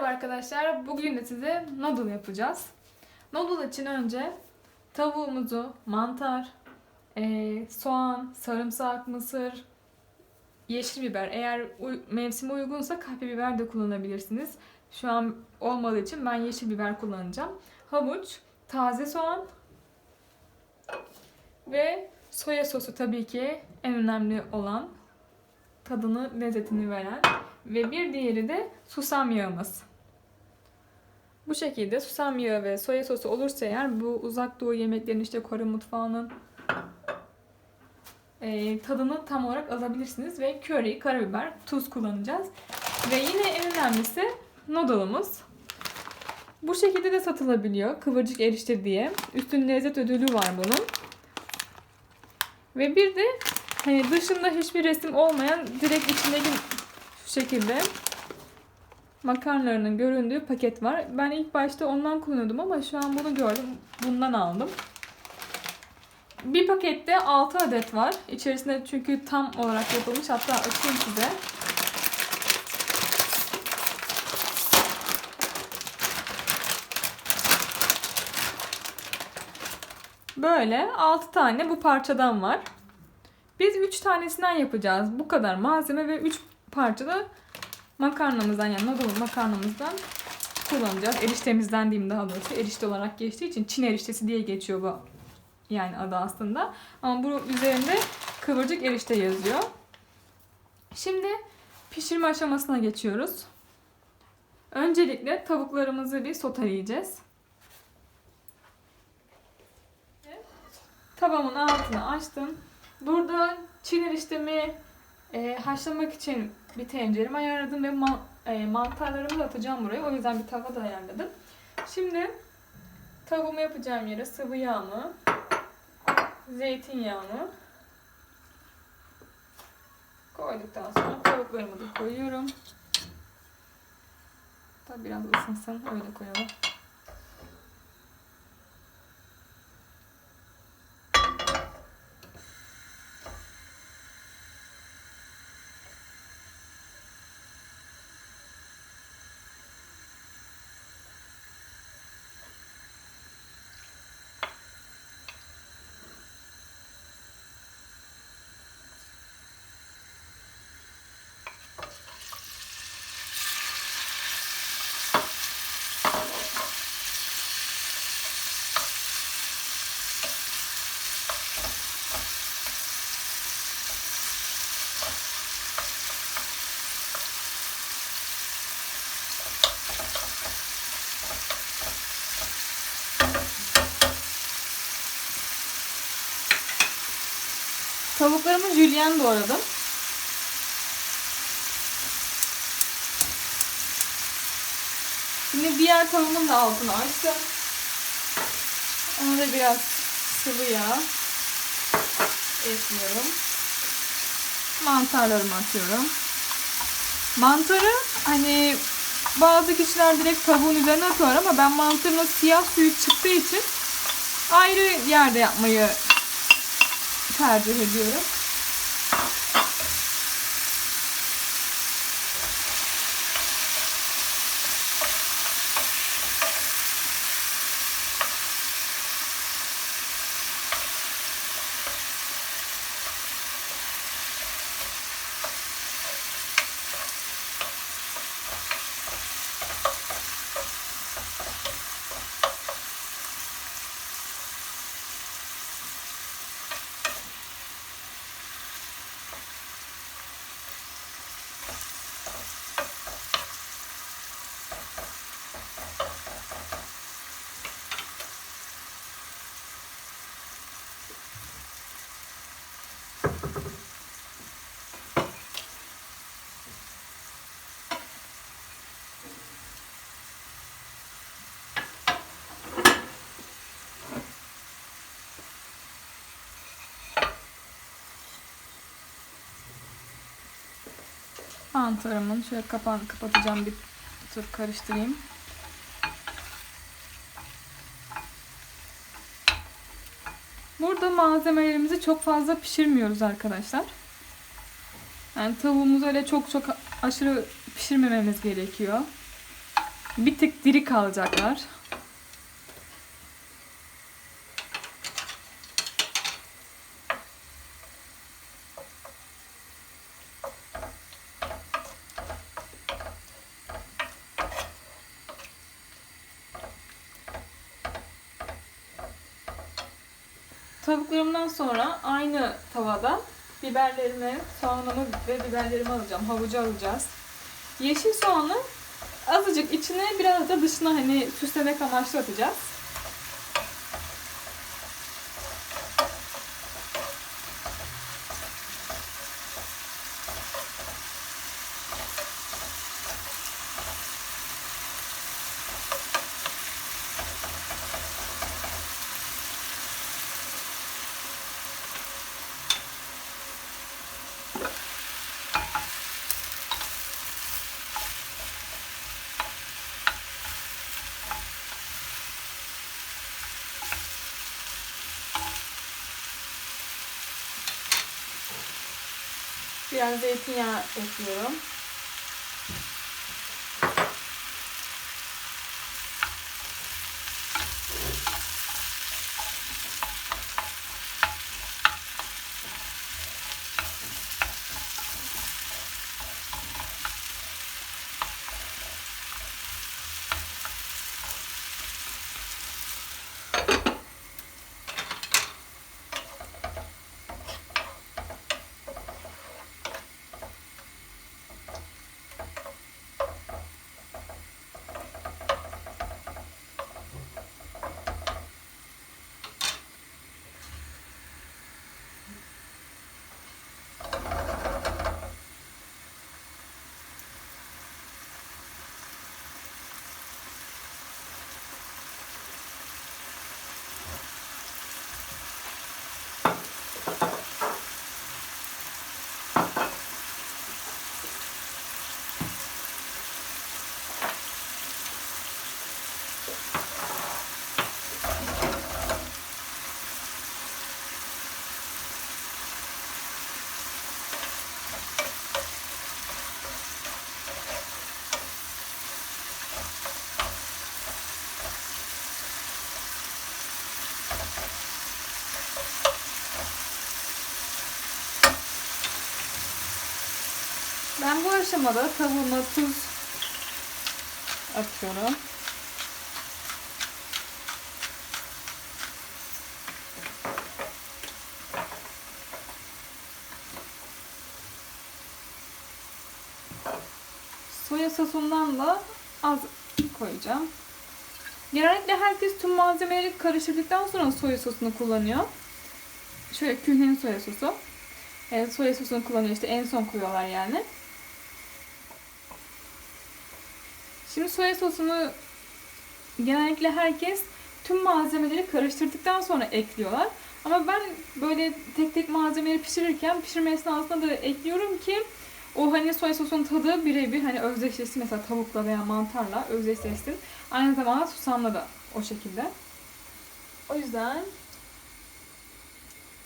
Merhaba arkadaşlar. Bugün de size noodle yapacağız. Noodle için önce tavuğumuzu, mantar, eee, soğan, sarımsak, mısır, yeşil biber. Eğer mevsime uygunsa kapya biber de kullanabilirsiniz. Şu an olmadığı için ben yeşil biber kullanacağım. Havuç, taze soğan ve soya sosu tabii ki en önemli olan tadını, lezzetini veren ve bir diğeri de susam yağımız. Bu şekilde susam yağı ve soya sosu olursa eğer bu uzak doğu yemeklerinin işte Kore mutfağının e, tadını tam olarak alabilirsiniz ve köri, karabiber, tuz kullanacağız. Ve yine en önemlisi noodle'ımız. Bu şekilde de satılabiliyor. Kıvırcık erişte diye. Üstün lezzet ödülü var bunun. Ve bir de hani dışında hiçbir resim olmayan direkt içindeki şu şekilde makarnalarının göründüğü paket var. Ben ilk başta ondan kullanıyordum ama şu an bunu gördüm. Bundan aldım. Bir pakette 6 adet var. İçerisinde çünkü tam olarak yapılmış. Hatta açayım size. Böyle 6 tane bu parçadan var. Biz 3 tanesinden yapacağız. Bu kadar malzeme ve 3 parça da makarnamızdan yani noodle makarnamızdan kullanacağız. Eriştemizden diyeyim daha doğrusu. Erişte olarak geçtiği için Çin eriştesi diye geçiyor bu yani adı aslında. Ama bu üzerinde kıvırcık erişte yazıyor. Şimdi pişirme aşamasına geçiyoruz. Öncelikle tavuklarımızı bir soteleyeceğiz. Tavamın altını açtım. Burada Çin eriştemi e, haşlamak için bir tenceremi ayarladım ve e, mantarlarımı da atacağım buraya. O yüzden bir tava da ayarladım. Şimdi tavuğumu yapacağım yere sıvı yağımı, zeytinyağımı koyduktan sonra tavuklarımı da koyuyorum. Tabi biraz ısınsın öyle koyalım. Tavuklarımı jülyen doğradım. Şimdi diğer tavuğumun da altını açtım. Ona da biraz sıvı yağ ekliyorum. Mantarlarımı atıyorum. Mantarı hani bazı kişiler direkt tavuğun üzerine atıyor ama ben mantarın siyah suyu çıktığı için ayrı yerde yapmayı tercih ediyorum. Mantarımın şöyle kapağını kapatacağım bir tur karıştırayım. Burada malzemelerimizi çok fazla pişirmiyoruz arkadaşlar. Yani tavuğumuzu öyle çok çok aşırı pişirmememiz gerekiyor. bir tık diri kalacaklar. Sonra aynı tavada biberlerimi, soğanımı ve biberlerimi alacağım. Havucu alacağız. Yeşil soğanı azıcık içine biraz da dışına hani süslemek amaçlı atacağız. Biraz zeytinyağı ekliyorum. Ben bu aşamada tavuğuma tuz atıyorum. Soya sosundan da az koyacağım. Genellikle herkes tüm malzemeleri karıştırdıktan sonra soya sosunu kullanıyor. Şöyle kühnenin soya sosu. Evet, soya sosunu kullanıyor işte en son koyuyorlar yani. Şimdi soya sosunu genellikle herkes tüm malzemeleri karıştırdıktan sonra ekliyorlar. Ama ben böyle tek tek malzemeleri pişirirken pişirme esnasında da ekliyorum ki o hani soya sosunun tadı birebir hani özdeşleşsin mesela tavukla veya mantarla özdeşleşsin. Aynı zamanda susamla da o şekilde. O yüzden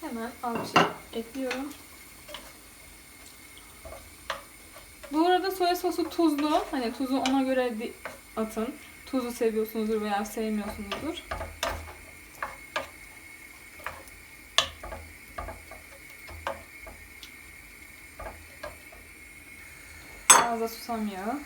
hemen az bir şey ekliyorum. Bu arada soya sosu tuzlu. Hani tuzu ona göre atın. Tuzu seviyorsunuzdur veya sevmiyorsunuzdur. Biraz da susam yağı.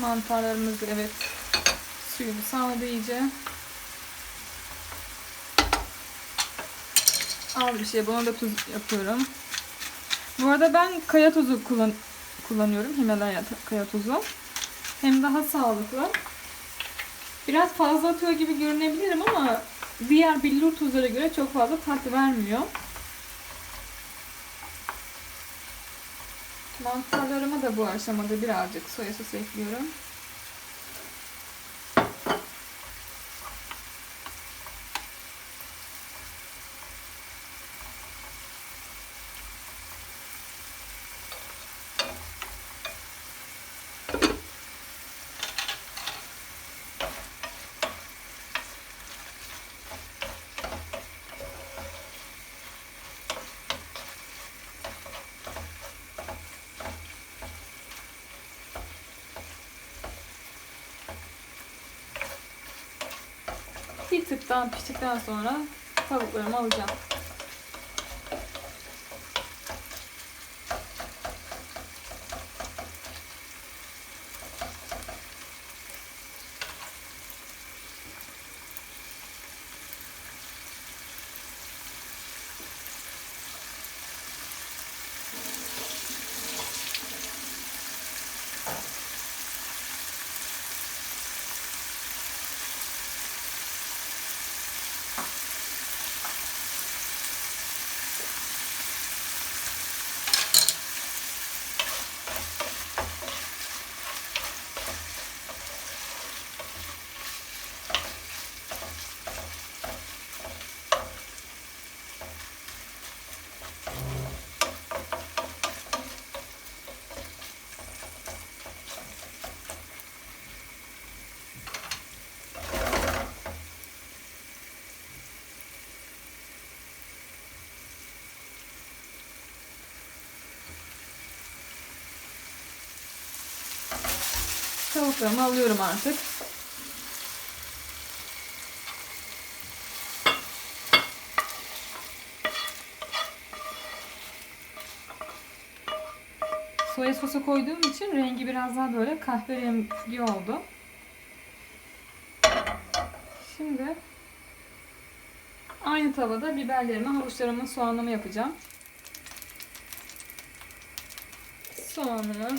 Mantarlarımız evet suyunu saldı iyice. Az bir şey. Buna da tuz yapıyorum. Bu arada ben kaya tuzu kullan kullanıyorum. Himalaya kaya tuzu. Hem daha sağlıklı. Biraz fazla atıyor gibi görünebilirim ama diğer billur tuzlara göre çok fazla tat vermiyor. Mantarlarıma da bu aşamada birazcık soya sosu ekliyorum. Bir tık daha piştikten sonra tavuklarımı alacağım. Tavuklarımı alıyorum artık. Soya sosu koyduğum için rengi biraz daha böyle kahverengi oldu. Şimdi aynı tavada biberlerimi, havuçlarımı, soğanımı yapacağım. Soğanımı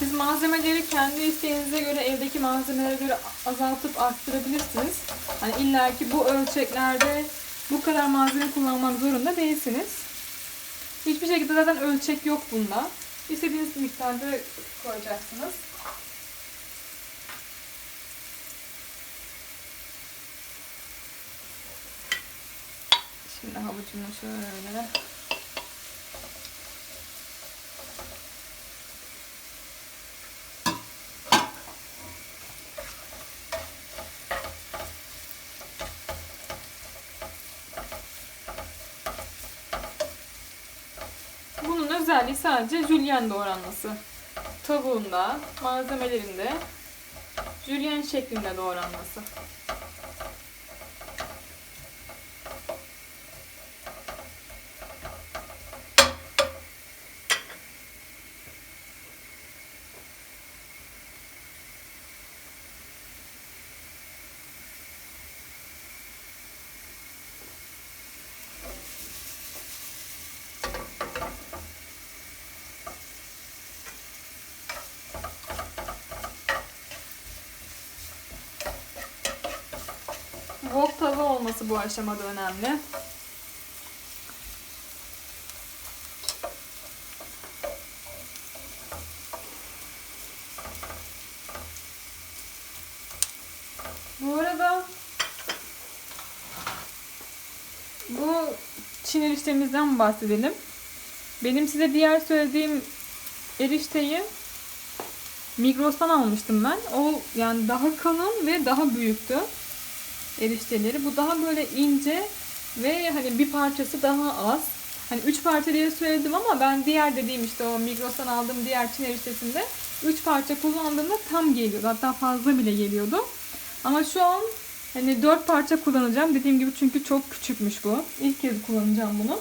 Siz malzemeleri kendi isteğinize göre evdeki malzemelere göre azaltıp arttırabilirsiniz. Hani illa ki bu ölçeklerde bu kadar malzeme kullanmak zorunda değilsiniz. Hiçbir şekilde zaten ölçek yok bunda. İstediğiniz miktarda koyacaksınız. Şimdi havucumu şöyle Özelliği sadece jülyen doğranması. Tavuğunda, malzemelerinde jülyen şeklinde doğranması. Wok tava olması bu aşamada önemli. Bu arada bu Çin eriştemizden bahsedelim. Benim size diğer söylediğim erişteyi Migros'tan almıştım ben. O yani daha kalın ve daha büyüktü erişteleri. Bu daha böyle ince ve hani bir parçası daha az. Hani üç parça diye söyledim ama ben diğer dediğim işte o Migros'tan aldığım diğer Çin eriştesinde üç parça kullandığımda tam geliyordu. Hatta fazla bile geliyordu. Ama şu an hani dört parça kullanacağım. Dediğim gibi çünkü çok küçükmüş bu. İlk kez kullanacağım bunu.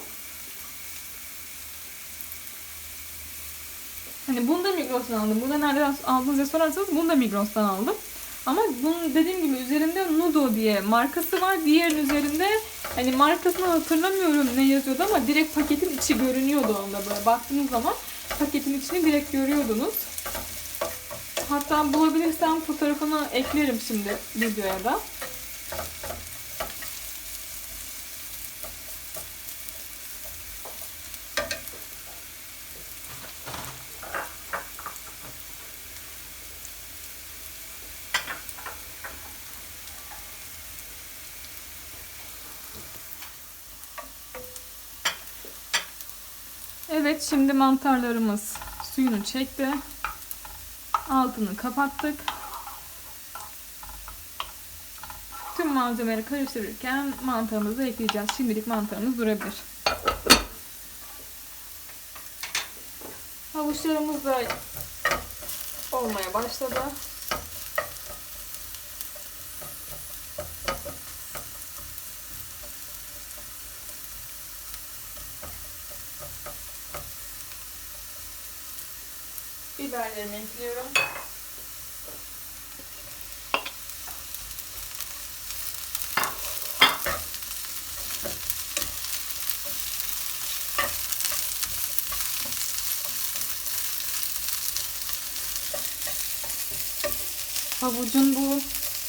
Hani bunu da Migros'tan aldım. Bunu da nereden aldınız diye sorarsanız bunu da Migros'tan aldım. Ama bunun dediğim gibi üzerinde Nudo diye markası var. Diğerinin üzerinde hani markasını hatırlamıyorum ne yazıyordu ama direkt paketin içi görünüyordu onda böyle. Baktığınız zaman paketin içini direkt görüyordunuz. Hatta bulabilirsem fotoğrafını eklerim şimdi videoya da. Evet şimdi mantarlarımız suyunu çekti. Altını kapattık. Tüm malzemeleri karıştırırken mantarımızı ekleyeceğiz. Şimdilik mantarımız durabilir. Havuçlarımız da olmaya başladı. Biberlerimi ekliyorum. Havucun bu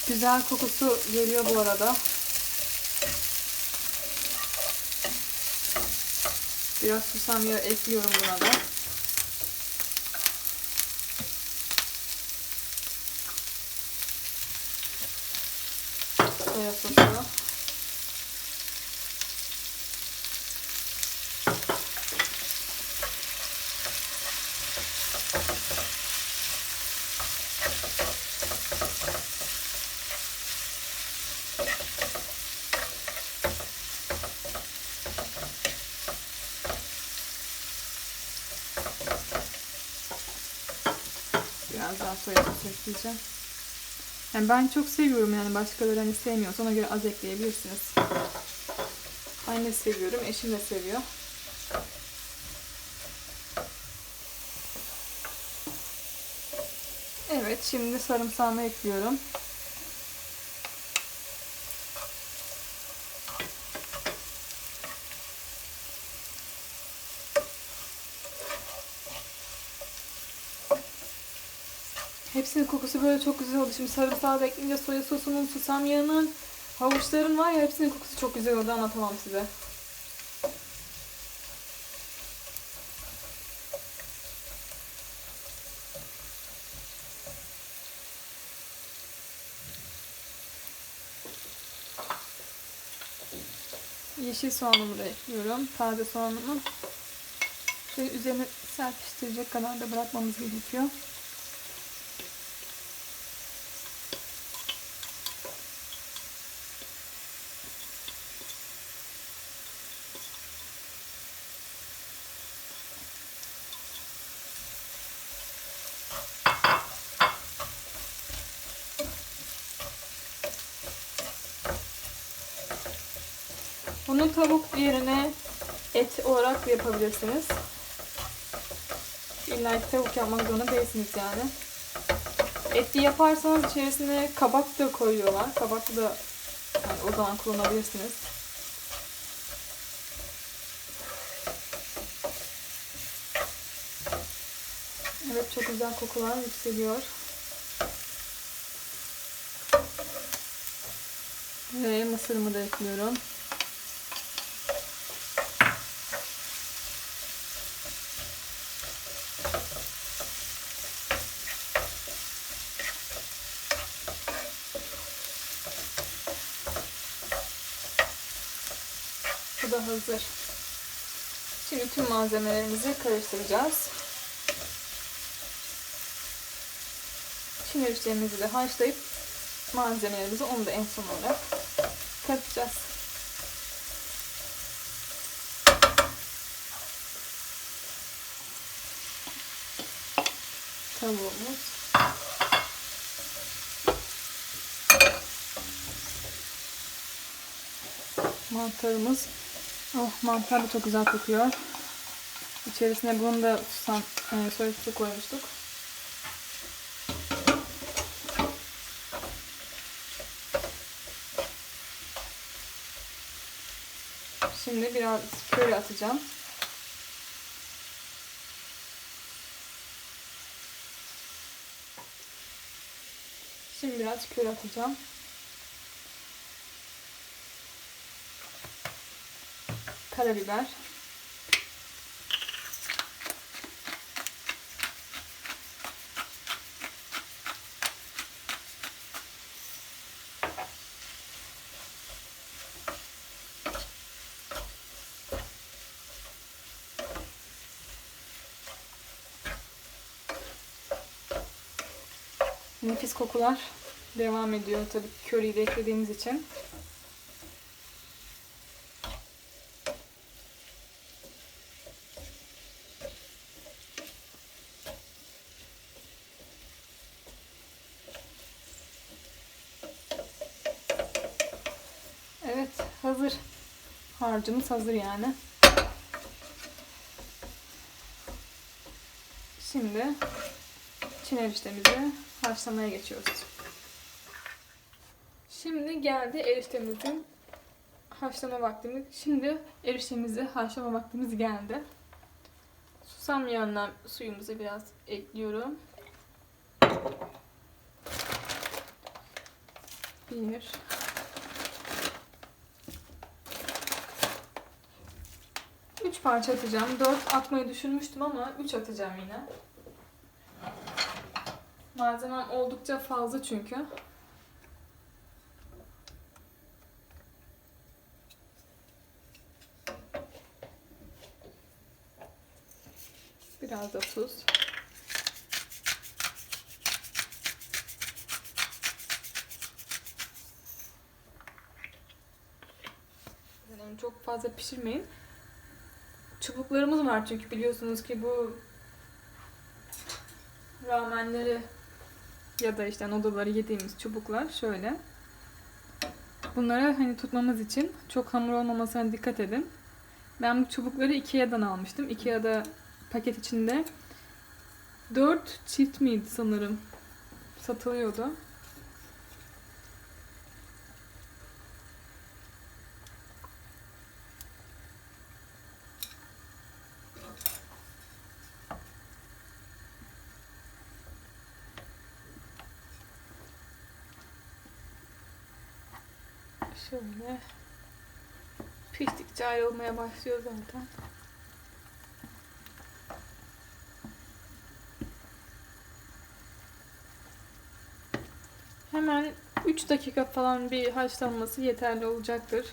güzel kokusu geliyor bu arada. Biraz susam yağı ekliyorum buna da. Soya sosu. Biraz daha soya sosu ekleyeceğim. Yani ben çok seviyorum yani başkaları hani sevmiyorsa ona göre az ekleyebilirsiniz. Ben seviyorum, eşim de seviyor. Evet, şimdi sarımsağını ekliyorum. Hepsinin kokusu böyle çok güzel oldu. Şimdi sarımsağı da ekleyince soya sosunun, susam yağının, havuçların var ya hepsinin kokusu çok güzel oldu anlatamam size. Yeşil soğanımı da ekliyorum. Taze soğanımı. Şöyle üzerine serpiştirecek kadar da bırakmamız gerekiyor. Bunu tavuk yerine et olarak da yapabilirsiniz. İlla ki tavuk yapmak zorunda değilsiniz yani. Etli yaparsanız içerisine kabak da koyuyorlar. Kabak da yani o zaman kullanabilirsiniz. Evet çok güzel kokular yükseliyor. Ve mısırımı da ekliyorum. Hazır. Şimdi tüm malzemelerimizi karıştıracağız. Çin erişteğimizi de haşlayıp malzemelerimizi onu da en son olarak katacağız. Tavuğumuz. Mantarımız. Oh mantar da çok güzel kokuyor. İçerisine bunu da susam, e, soya sosu koymuştuk. Şimdi biraz köri atacağım. Şimdi biraz köri atacağım. Karabiber. Nefis kokular devam ediyor tabii köriyi de eklediğimiz için. Evet hazır. Harcımız hazır yani. Şimdi Çin eriştemizi haşlamaya geçiyoruz. Şimdi geldi eriştemizin haşlama vaktimiz. Şimdi eriştemizi haşlama vaktimiz geldi. Susam yağından suyumuzu biraz ekliyorum. Bir. Üç parça atacağım. Dört atmayı düşünmüştüm ama üç atacağım yine. Malzemem oldukça fazla çünkü. Biraz da tuz. Çok fazla pişirmeyin. Çubuklarımız var çünkü biliyorsunuz ki bu ramenleri ya da işte noodle'ları yediğimiz çubuklar şöyle. Bunları hani tutmamız için çok hamur olmamasına dikkat edin. Ben bu çubukları Ikea'dan almıştım. Ikea'da paket içinde 4 çift miydi sanırım satılıyordu. Şöyle piştikçe ayrılmaya başlıyor zaten. Hemen 3 dakika falan bir haşlanması yeterli olacaktır.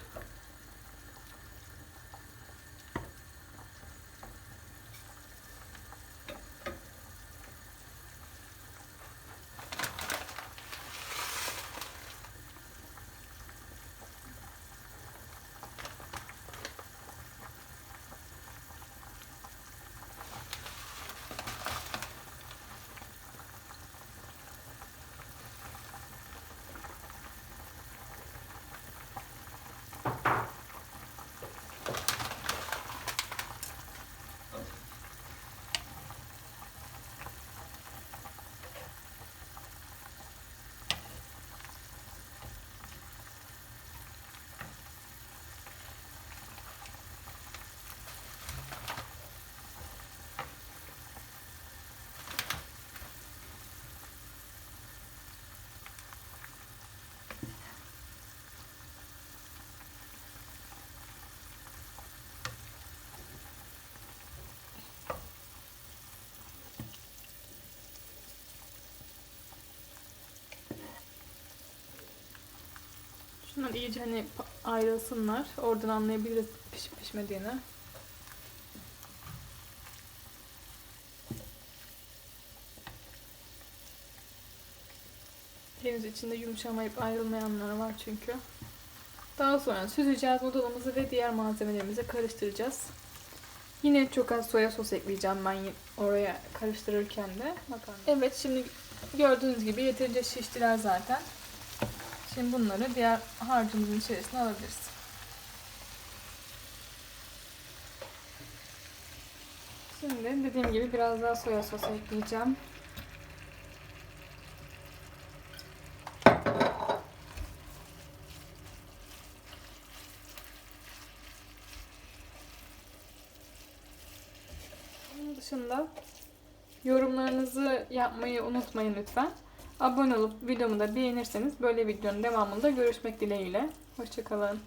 Bunlar iyice hani ayrılsınlar. Oradan anlayabiliriz pişip pişmediğini. Henüz içinde yumuşamayıp ayrılmayanlar var çünkü. Daha sonra süzeceğiz noodle'ımızı ve diğer malzemelerimizi karıştıracağız. Yine çok az soya sos ekleyeceğim ben oraya karıştırırken de. Makarna. Evet şimdi gördüğünüz gibi yeterince şiştiler zaten. Şimdi bunları diğer harcımızın içerisine alabiliriz. Şimdi dediğim gibi biraz daha soya sosu ekleyeceğim. Bunun dışında yorumlarınızı yapmayı unutmayın lütfen. Abone olup videomu da beğenirseniz böyle videonun devamında görüşmek dileğiyle. Hoşçakalın.